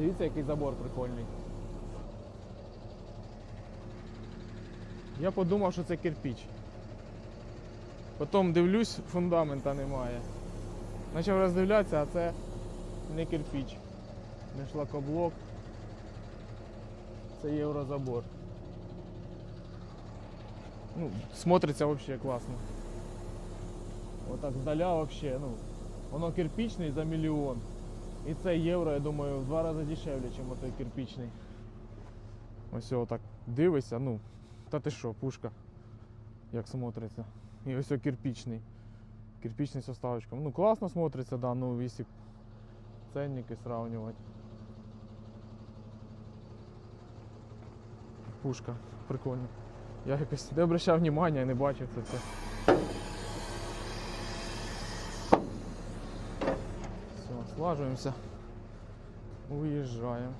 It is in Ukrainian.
Дивіться, який забор прикольний. Я подумав, що це кирпіч. Потім дивлюсь, фундамента немає. Почав роздивлятися, а це не кирпіч, не шлакоблок. Це єврозабор. Ну, смотриться взагалі класно. Отак здаля вообще, ну, воно кирпичний за мільйон. І це євро, я думаю, в два рази дешевле, ніж той кирпичний. Ось отак дивишся, ну, та ти що, пушка, як смотриться. І ось о кирпичний. Кирпичний составочком. Ну, класно смотриться, да, ну, якщо ценники сравнивать. Пушка, прикольно. Я якось не обращав внимання, не бачив це все. Все, слажуємося. Уїжджаємо.